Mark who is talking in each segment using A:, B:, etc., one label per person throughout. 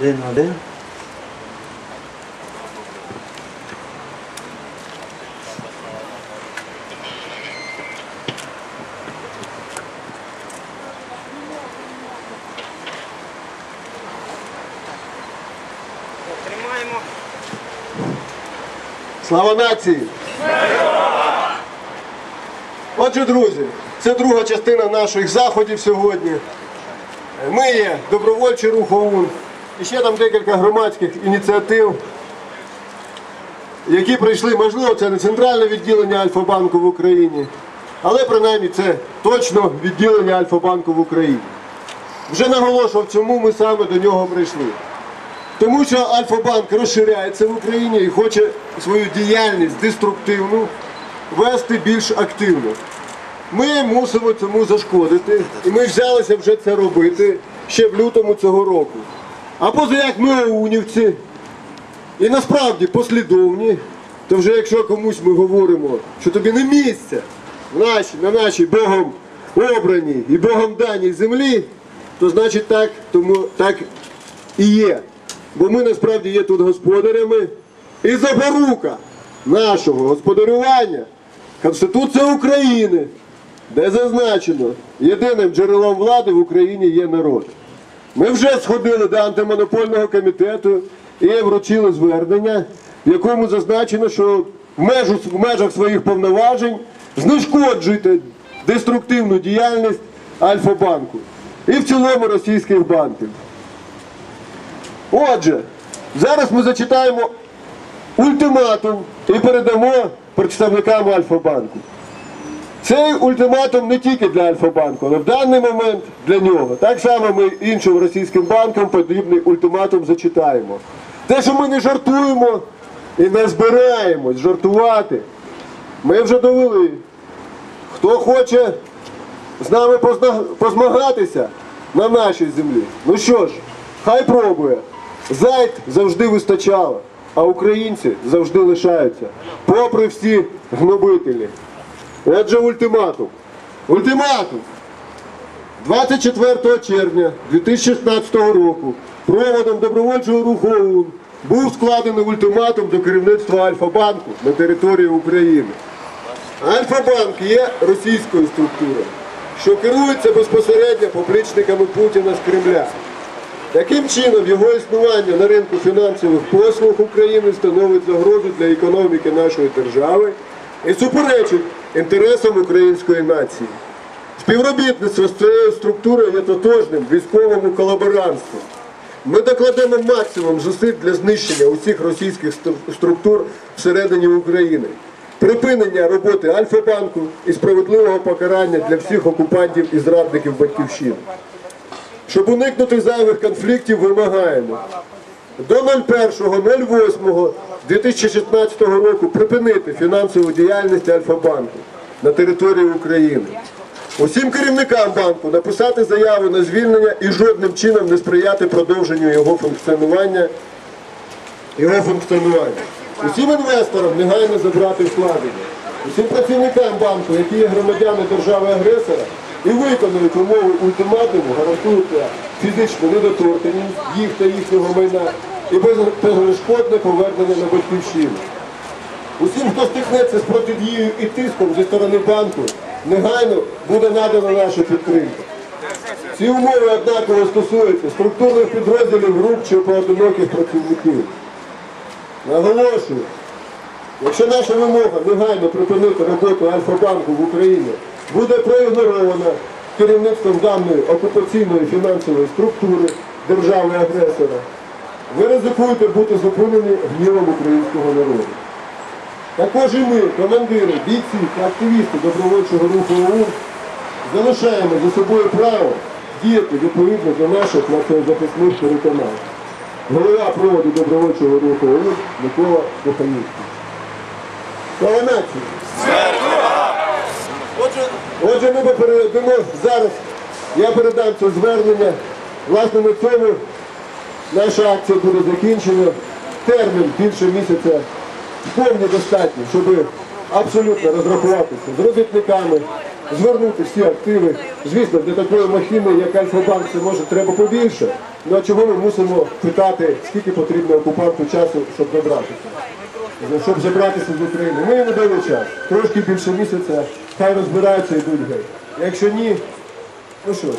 A: Один один.
B: Тримаємо.
C: Слава нації! Отже, друзі, це друга частина наших заходів сьогодні. Ми є добровольчий рух ОУН ще там декілька громадських ініціатив, які прийшли, можливо, це не центральне відділення Альфа-банку в Україні, але принаймні це точно відділення Альфа-банку в Україні. Вже наголошував, чому ми саме до нього прийшли. Тому що Альфа-банк розширяється в Україні і хоче свою діяльність деструктивну вести більш активно. Ми мусимо цьому зашкодити, і ми взялися вже це робити ще в лютому цього року. А поза як ми оунівці, і насправді послідовні, то вже якщо комусь ми говоримо, що тобі не місце в нашій, на нашій Богом обраній і Богом даній землі, то значить так, тому так і є. Бо ми насправді є тут господарями. І запорука нашого господарювання Конституція України, де зазначено, єдиним джерелом влади в Україні є народ. Ми вже сходили до антимонопольного комітету і вручили звернення, в якому зазначено, що в, межах своїх повноважень знешкоджуйте деструктивну діяльність Альфа-банку і в цілому російських банків. Отже, зараз ми зачитаємо ультиматум і передамо представникам Альфа-банку. Цей ультиматум не тільки для Альфа-банку, але в даний момент для нього. Так само ми іншим російським банкам подібний ультиматум зачитаємо. Те, що ми не жартуємо і не збираємось жартувати, ми вже довели. Хто хоче з нами позмагатися на нашій землі, ну що ж, хай пробує. Зайд завжди вистачало, а українці завжди лишаються, попри всі гнобителі. Отже, ультиматум. Ультиматум. 24 червня 2016 року проводом добровольчого руху ОУН був складений ультиматум до керівництва Альфа-банку на території України. Альфа-банк є російською структурою, що керується безпосередньо поплічниками Путіна з Кремля. Таким чином, його існування на ринку фінансових послуг України становить загрозу для економіки нашої держави і суперечить інтересам української нації. Співробітництво з цією структурою є тотожним військовому колаборантству. Ми докладемо максимум зусиль для знищення усіх російських структур всередині України, припинення роботи Альфа-банку і справедливого покарання для всіх окупантів і зрадників батьківщини. Щоб уникнути зайвих конфліктів, вимагаємо до 01.08.2016 року припинити фінансову діяльність Альфа-банку на території України. Усім керівникам банку написати заяву на звільнення і жодним чином не сприяти продовженню його функціонування. Його функціонування. Усім інвесторам негайно забрати вкладення. Усім працівникам банку, які є громадяни держави-агресора, і виконують умови ультиматуму, гарантують фізичну недоторканність їх та їхнього майна і без- безперешкодне повернення на батьківщину. Усім, хто стикнеться з протидією і тиском зі сторони банку, негайно буде надана наша підтримка. Ці умови однаково стосуються структурних підрозділів груп чи поодиноких працівників. Наголошую, якщо наша вимога негайно припинити роботу Альфа-банку в Україні буде проігнорована керівництвом даної окупаційної фінансової структури держави-агресора, ви ризикуєте бути зупинені гнівом українського народу. Також і ми, командири, бійці та активісти добровольчого руху ОУН, залишаємо за собою право діяти відповідно до наших націозахисних переконань. Голова проводу добровольчого руху ОУН Микола Коханівський. Слава нації! Отже, отже, ми передамо зараз, я передам це звернення. Власне, на цьому наша акція буде закінчена. Термін більше місяця вповні достатньо, щоб абсолютно розрахуватися з робітниками, звернути всі активи. Звісно, для такої махіни, як Альфа-банк, це може треба побільше. Ну а чого ми мусимо питати, скільки потрібно окупанту часу, щоб добратися? Щоб забратися з України. Ми йому дали час. Трошки більше місяця, хай розбираються і йдуть геть. Якщо ні, ну що ж,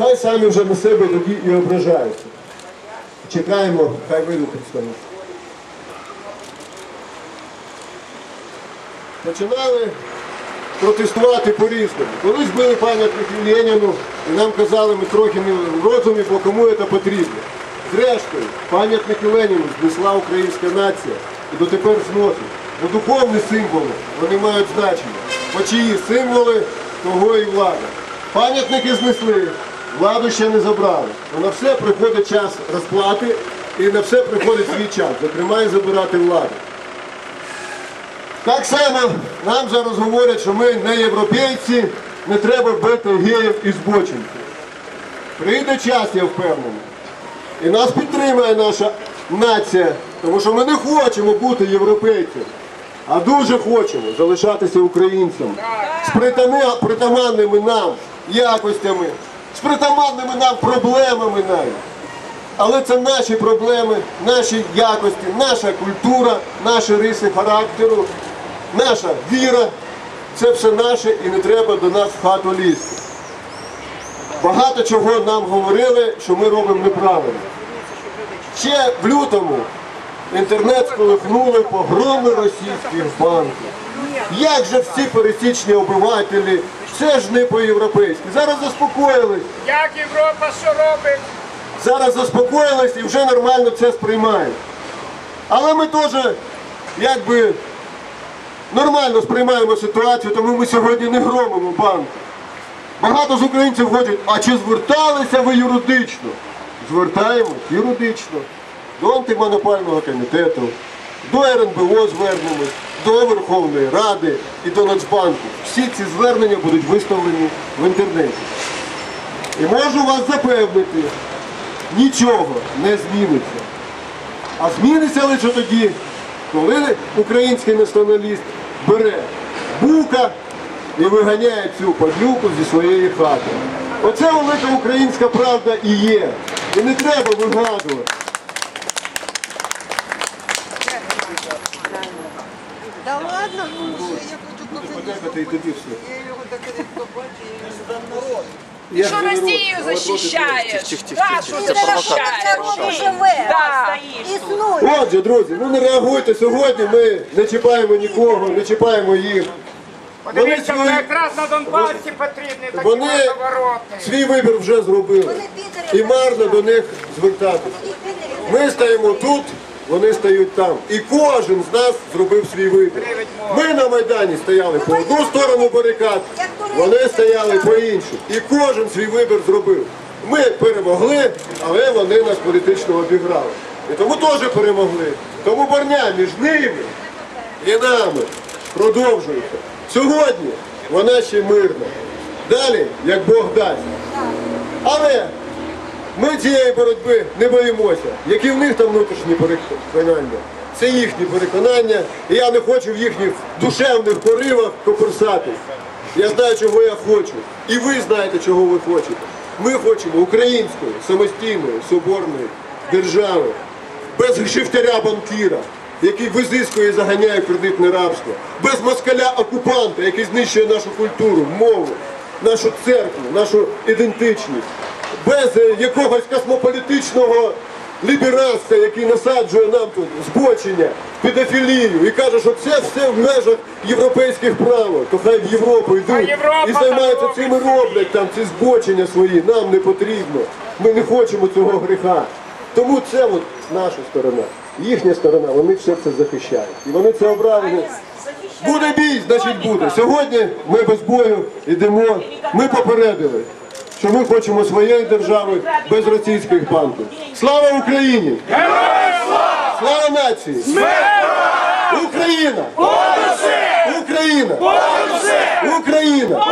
C: хай самі вже на себе тоді і ображаються. Чекаємо, хай вийдуть представники. Починали протестувати по-різному. Колись били пам'ятник Леніну, і нам казали, ми трохи не в розумі, бо кому це потрібно. Зрештою, пам'ятники Леніну знесла українська нація і дотепер зносить. Бо духовні символи вони мають значення. Бо чиї символи, того і влада. Пам'ятники знесли, владу ще не забрали. Бо на все приходить час розплати і на все приходить свій час, зокрема і забирати владу. Так само нам зараз говорять, що ми не європейці, не треба бити геїв і збочинців. Прийде час, я впевнений. І нас підтримає наша нація, тому що ми не хочемо бути європейцями, а дуже хочемо залишатися українцями з притаманними нам якостями, з притаманними нам проблемами навіть. Але це наші проблеми, наші якості, наша культура, наші риси характеру, наша віра. Це все наше і не треба до нас в хату лізти. Багато чого нам говорили, що ми робимо неправильно. Ще в лютому інтернет сколихнули погроми російських банків. Як же всі пересічні обивателі, це ж не по-європейськи. Зараз заспокоїлись.
A: Як Європа що робить?
C: зараз заспокоїлись і вже нормально це сприймають. Але ми теж якби нормально сприймаємо ситуацію, тому ми сьогодні не громимо банк. Багато з українців хочуть, а чи зверталися ви юридично? Звертаємось юридично до антимонопольного комітету, до РНБО звернемось, до Верховної Ради і до Нацбанку. Всі ці звернення будуть виставлені в інтернеті. І можу вас запевнити, нічого не зміниться. А зміниться лише тоді, коли український націоналіст бере бука і виганяє цю падлюку зі своєї хати. Оце велика українська правда і є. І не треба вигадувати.
B: Да ладно, ну я хочу
C: і тобі все.
B: Я його так рідко бачу, я народ.
C: Я
D: Що Росію захищаєш?
E: Тих, тих, тих, тих, це
D: захищаєш?
B: Живе,
D: Да.
B: існує.
C: Отже, друзі, ну не реагуйте сьогодні, ми не чіпаємо нікого, не чіпаємо їх. Вони
A: Подивіться,
C: свої,
A: якраз на Донбасі потрібні такі
C: вони
A: водовороти.
C: свій вибір вже зробили. І марно до них звертатися. Ми стаємо тут, вони стають там. І кожен з нас зробив свій вибір. Ми на Майдані стояли по одну сторону барикад, вони стояли по іншу. І кожен свій вибір зробив. Ми перемогли, але вони нас політично обіграли. І тому теж перемогли. Тому борня між ними і нами продовжується. Сьогодні вона ще мирна. Далі, як Бог дасть. Але ми цієї боротьби не боїмося. Які в них там внутрішні переконання? Це їхні переконання, і я не хочу в їхніх душевних поривах коперсатись. Я знаю, чого я хочу. І ви знаєте, чого ви хочете. Ми хочемо української, самостійної, соборної держави, без шифтаря банкіра, який визискує і заганяє кредитне рабство, без москаля-окупанта, який знищує нашу культуру, мову, нашу церкву, нашу ідентичність, без е, якогось космополітичного лібераста, який насаджує нам тут збочення, педофілію і каже, що це все в межах європейських правил, то хай в Європу йдуть і займаються цим і роблять там ці збочення свої, нам не потрібно. Ми не хочемо цього гріха. Тому це от наша сторона. Їхня сторона, вони все це захищають. І вони це обрали. Буде бій, значить буде. Сьогодні ми без бою йдемо. Ми попередили, що ми хочемо своєї держави без російських банків. Слава Україні! Слава нації! Україна! Україна! Україна!